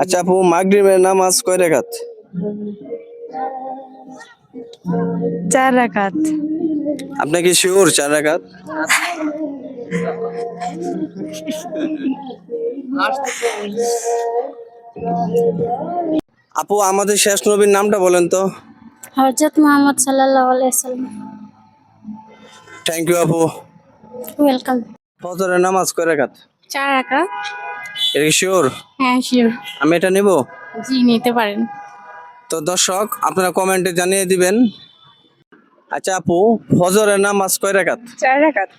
আচ্ছা আপু মাগরিবের নামাজ কয় রাকাত? চার রাকাত। আপনি কি শিওর চার রাকাত? আপু আমাদের শেষ নবীর নামটা বলেন তো। হজরত মোহাম্মদ আলাইসাল্লাম থ্যাংক ইউ আপু। ওয়েলকাম ফজরের নামাজ কয় রাকাত? চার রাকাত। এটা কি শিওর হ্যাঁ শিওর আমি এটা নিব? জি নিতে পারেন। তো দর্শক আপনারা কমেন্টে জানিয়ে দিবেন। আচ্ছা আপু ফজরের নামাজ কয় রাকাত? চার রাকাত।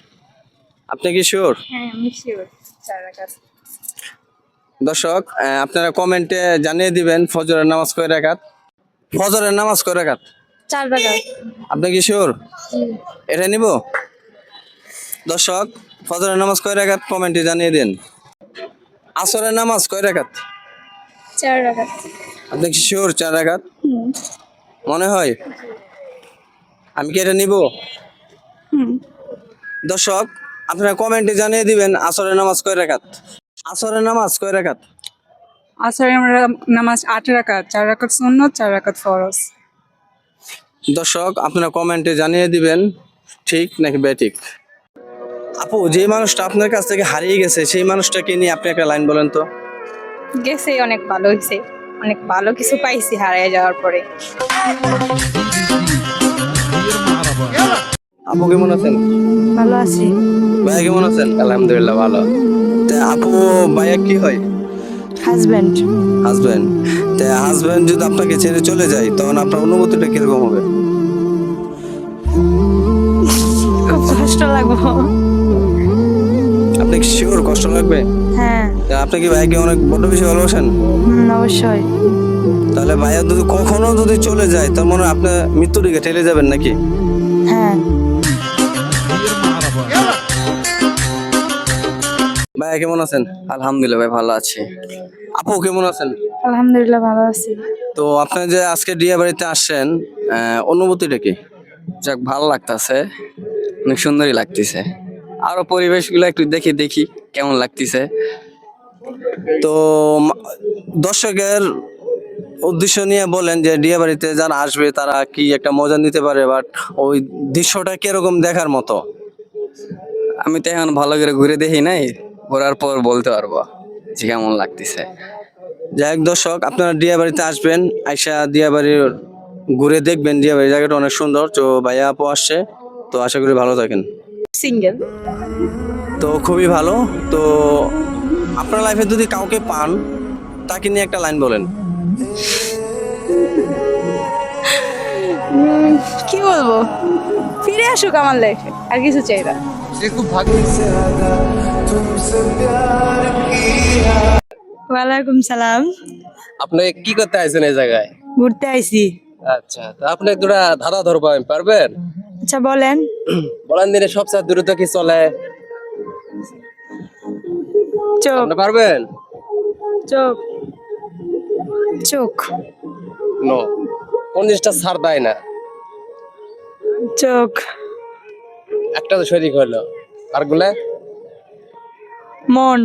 আপনি কি শিওর হ্যাঁ আমি শিওর চার রাকাত। দর্শক আপনারা কমেন্টে জানিয়ে দিবেন ফজরের নামাজ কয় রাকাত। ফজরের নামাজ কয় রাকাত? চার রাকাত। আপনি কি শিওর এটা নিব? দর্শক ফজরের নামাজ কয় রাকাত? কমেন্টে জানিয়ে দিন। আসরের নামাজ কয় রাকাত? চার রাকাত। আপনি কি শিওর চার রাকাত? মনে হয়? আমি কি এটা নিব? দর্শক আপনারা কমেন্টে জানিয়ে দিবেন আসরের নামাজ কয় রাকাত? আসরের নামাজ কয় রাকাত? আসরে আমরা নামাজ আট রাকাত চার রাকাত শূন্য চার রাকাত ফরজ। দর্শক আপনারা কমেন্টে জানিয়ে দিবেন ঠিক নাকি ব্যাঠিক আপু যে মানুষটা আপনার কাছ থেকে হারিয়ে গেছে সেই মানুষটাকে নিয়ে আপনি একটা লাইন বলেন তো। গেছে অনেক ভালো হয়েছে। অনেক ভালো কিছু পাইছি হারিয়ে যাওয়ার পরে। আপু কেমন আছেন? ভালো আছি। ভাইয়া কেমন আছেন? আলহামদুলিল্লাহ ভালো। তা আপু ভাইয়া কি হয়? হাজব্যান্ড হাজবেন্ড তা হাজবেন্ড যদি আপনাকে ছেড়ে চলে যায় তখন আপনার অনুভূতিটা কীরকম হবে? খুব কষ্ট লাগবো। আপনি কি শিওর কষ্ট লাগবে। হ্যাঁ। তা আপনি কি ভাইকে অনেক বড় বেশি ভালোবাসেন? হুম, অবশ্যই। তাহলে ভাইয়া যদি কখনো যদি চলে যায় তার মনে হয় আপনি মৃত্যুর দিকে ঠেলে যাবেন নাকি? হ্যাঁ। ভাইয়া কেমন আছেন? আলহামদুলিল্লাহ ভাই ভালো আছি। আপু কেমন আছেন? আলহামদুলিল্লাহ ভালো আছি। তো আপনি যে আজকে ডিয়া বাড়িতে আসছেন আহ, অনুভূতিটা কি? যাক ভালো লাগতাছে। অনেক সুন্দরই লাগতেছে। আরও পরিবেশগুলো একটু দেখি দেখি কেমন লাগতেছে। তো দর্শকের উদ্দেশ্য নিয়ে বলেন যে ডিয়া বাড়িতে যারা আসবে, তারা কি একটা মজা নিতে পারে? বাট ওই দৃশ্যটা কীরকম দেখার মতো? আমি তো এখন ভালো করে ঘুরে দেখি নাই, ঘোরার পর বলতে পারব যে কেমন লাগতেছে। যাই হোক দর্শক, আপনারা ডিয়া বাড়িতে আসবেন, আইসা ডিয়া বাড়ির ঘুরে দেখবেন। ডিয়া বাড়ির জায়গাটা অনেক সুন্দর। তো ভাইয়া আপু আসছে, তো আশা করি ভালো থাকেন। সিঙ্গেল। তো খুবই ভালো। তো আপনার লাইফে যদি কাউকে পান তাকে নিয়ে একটা লাইন বলেন। কি বলব? ফিরে আসুক আমার লাইফে আর কিছু চাই না। ওয়ালাইকুম সালাম। আপনি কি করতে আইছেন এই জায়গায়? ঘুরতে আইছি। আচ্ছা তা আপনি দুটা ধাঁধা ধরবেন পারবেন? আচ্ছা বলেন। বলেন দিনে সবচেয়ে দ্রুত কি চলে? চোখ। আপনি পারবেন? চোখ। চোখ। নো। কোন জিনিসটা ছাড় দেয় না। চোখ। একটা তো শরীর হলো। আরগুলা? মন।